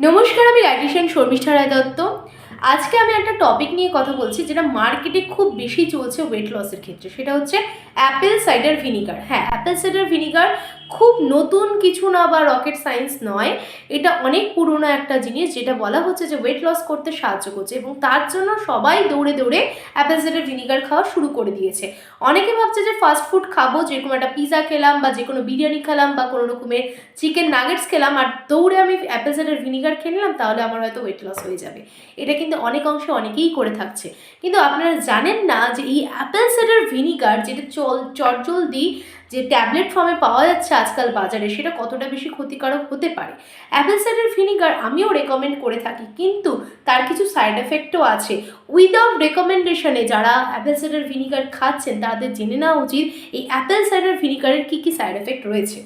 নমস্কার, আমি ডাইটিশিয়ান শর্মিষ্ঠা রায় দত্ত। আজকে আমি একটা টপিক নিয়ে কথা বলছি যেটা মার্কেটে খুব বেশি চলছে ওয়েট লসের ক্ষেত্রে। সেটা হচ্ছে অ্যাপেল সাইডার ভিনিগার হ্যাঁ অ্যাপেল সাইডার ভিনিগার খুব নতুন কিছু না বা রকেট সায়েন্স নয়, এটা অনেক পুরনো একটা জিনিস যেটা বলা হচ্ছে যে ওয়েট লস করতে সাহায্য করছে এবং তার জন্য সবাই দৌড়ে দৌড়ে অ্যাপেল সাইডার ভিনিগার খাওয়া শুরু করে দিয়েছে। অনেকে ভাবছে যে ফাস্ট ফুড খাব, যেরকম একটা পিৎজা খেলাম বা যে কোনো বিরিয়ানি খেলাম বা কোনো রকমের চিকেন নাগেটস খেলাম, আর দৌড়ে আমি অ্যাপেল সাইডার ভিনিগার খেয়ে নিলাম, তাহলে আমার হয়তো ওয়েট লস হয়ে যাবে। এটা কিন্তু অনেক অংশে অনেকেই করে থাকছে। কিন্তু আপনারা জানেন না যে এই অ্যাপেল সাইডার ভিনিগার যেটা চল, চটজলদি যে ট্যাবলেট ফর্মে পাওয়া যাচ্ছে আজকাল বাজারে, সেটা কতটা বেশি ক্ষতিকারক হতে পারে? অ্যাপেল সাইডার ভিনিগার আমিও রেকমেন্ড করে থাকি, কিন্তু তার কিছু সাইড এফেক্টও আছে। উইদাউট রেকমেন্ডেশনে যারা অ্যাপেল সাইডার ভিনিগার খাচ্ছেন, তাদের জেনে নেওয়া উচিত, এই অ্যাপেল সাইডার ভিনিগারের কী কী সাইড এফেক্ট রয়েছে।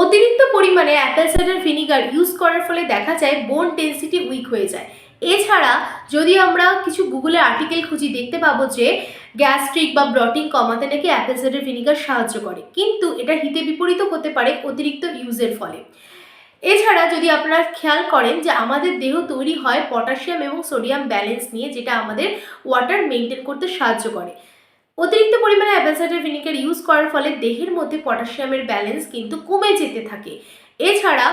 অতিরিক্ত পরিমাণে অ্যাপেল সাইডার ভিনিগার ইউজ করার ফলে দেখা যায় বোন ডেন্সিটি উইক হয়ে যায়। এছাড়া যদি আমরা কিছু গুগলে আর্টিকেল খুঁজি, দেখতে পাবো যে গ্যাস্ট্রিক বা ব্লটিং কমাতে নাকি অ্যাপেল সাইডার ভিনিগার সাহায্য করে। কিন্তু এটা হিতে বিপরীত হতে পারে অতিরিক্ত ইউজের ফলে। এছাড়া যদি আপনারা খেয়াল করেন যে আমাদের দেহ তৈরি হয় পটাশিয়াম এবং সোডিয়াম ব্যালেন্স নিয়ে, যেটা আমাদের ওয়াটার মেনটেন করতে সাহায্য করে। অতিরিক্ত পরিমাণে অ্যাপেল সাইডার ভিনিগার ইউজ করার ফলে দেহের মধ্যে পটাশিয়ামের ব্যালেন্স কিন্তু কমে যেতে থাকে। এছাড়া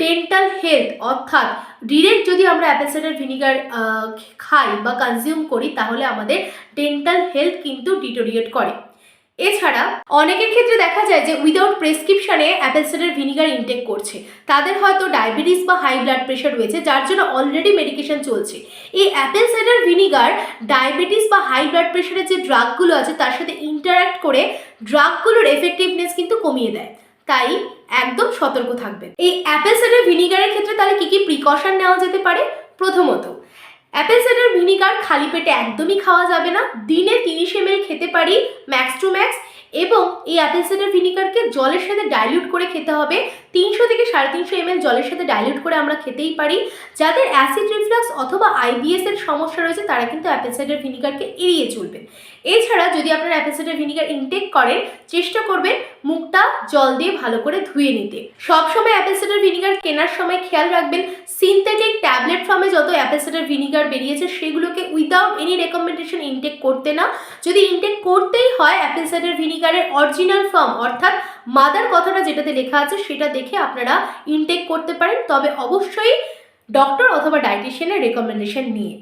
ডেন্টাল হেলথ অর্থাৎ ডিরেক্ট যদি আমরা অ্যাপেল সাইডার ভিনিগার খাই বা কনজিউম করি, তাহলে আমাদের ডেন্টাল হেলথ কিন্তু ডিটোরিয়েট করে। এছাড়া অনেকের ক্ষেত্রে দেখা যায় যে উইদাউট প্রেসক্রিপশনে অ্যাপেল সাইডার ভিনিগার ইনটেক করছে। তাদের হয়তো ডায়াবেটিস বা হাই ব্লাড প্রেশার রয়েছে, যার জন্য অলরেডি মেডিকেশন চলছে। এই অ্যাপেল সাইডার ভিনিগার ডায়াবেটিস বা হাই ব্লাড প্রেশারের যে ড্রাগগুলো আছে, তার সাথে ইন্টারাক্ট করে ড্রাগগুলোর এফেক্টিভনেস কিন্তু কমিয়ে দেয়। তাই একদম সতর্ক থাকবেন। এই অ্যাপেল সাইডার ভিনিগারের ক্ষেত্রে তাহলে কী কী প্রিকশন নেওয়া যেতে পারে? প্রথমত অ্যাপেল সাইডার ভিনিগার খালি পেটে একদমই খাওয়া যাবে না। দিনে তিরিশ এম খেতে পারি ম্যাক্স টু ম্যাক্স এবং এই অ্যাপেল সাইডার ভিনিগারকে জলের সাথে ডাইলিউট করে খেতে হবে। তিনশো থেকে সাড়ে তিনশো এম জলের সাথে ডাইলিউট করে আমরা খেতেই পারি। যাদের অ্যাসিড রিফ্লাক্স অথবা আইবিএস এর সমস্যা রয়েছে, তারা কিন্তু অ্যাপেল সাইডার ভিনিগারকে এড়িয়ে চলবেন এছাড়া যদি আপনারা অ্যাপেল সাইডার ভিনিগার ইনটেক করেন, চেষ্টা করবেন মুখটা জল দিয়ে ভালো করে ধুয়ে নিতে। সবসময় অ্যাপেল সাইডার ভিনিগার কেনার সময় খেয়াল রাখবেন সিনথেটিক ট্যাবলেট ফর্মে যত অ্যাপেসেটার ভিনিগার বেরিয়েছে, সেগুলোকে উইদাউট এনি রেকমেন্ডেশন ইনটেক করতে না। যদি ইনটেক করতেই হয় অ্যাপেল ভিনিগারের অরিজিনাল ফর্ম অর্থাৎ মাদার কথাটা যেটাতে লেখা আছে, সেটা দেখে আপনারা ইনটেক করতে পারেন। তবে অবশ্যই ডক্টর অথবা ডায়েটিশিয়ানের রেকমেন্ডেশন নিয়ে।